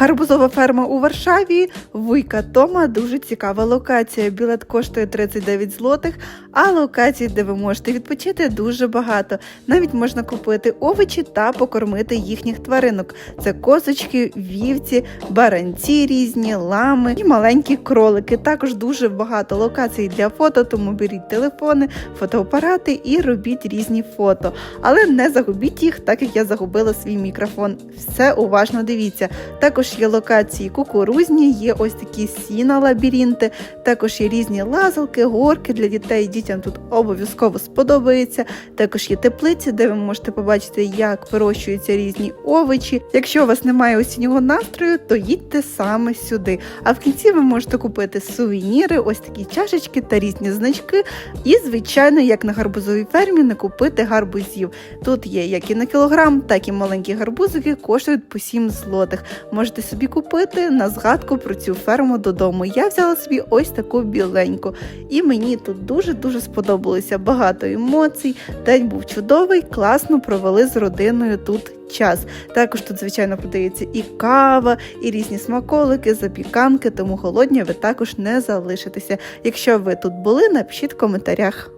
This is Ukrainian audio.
Гарбузова ферма у Варшаві, Вуйка Тома, дуже цікава локація. Білет коштує 39 злотих, а локацій, де ви можете відпочити, дуже багато. Навіть можна купити овочі та покормити їхніх тваринок. Це козочки, вівці, баранці різні, лами і маленькі кролики. Також дуже багато локацій для фото, тому беріть телефони, фотоапарати і робіть різні фото. Але не загубіть їх, так як я загубила свій мікрофон. Все уважно дивіться. Також є локації кукурузні, є ось такі сіна лабіринти, також є різні лазалки, горки для дітей. Дітям тут обов'язково сподобається. Також є теплиці, де ви можете побачити, як вирощуються різні овочі. Якщо у вас немає осіннього настрою, то їдьте саме сюди. А в кінці ви можете купити сувеніри, ось такі чашечки та різні значки. І, звичайно, як на гарбузовій фермі, не купити гарбузів. Тут є як і на кілограм, так і маленькі гарбузики коштують по 7 злотих. Можете собі купити на згадку про цю ферму додому. Я взяла собі ось таку біленьку. І мені тут дуже-дуже сподобалося. Багато емоцій. День був чудовий, класно провели з родиною тут. Час також тут, звичайно, подається і кава, і різні смаколики, запіканки, тому голодні ви також не залишитеся. Якщо ви тут були, напишіть в коментарях.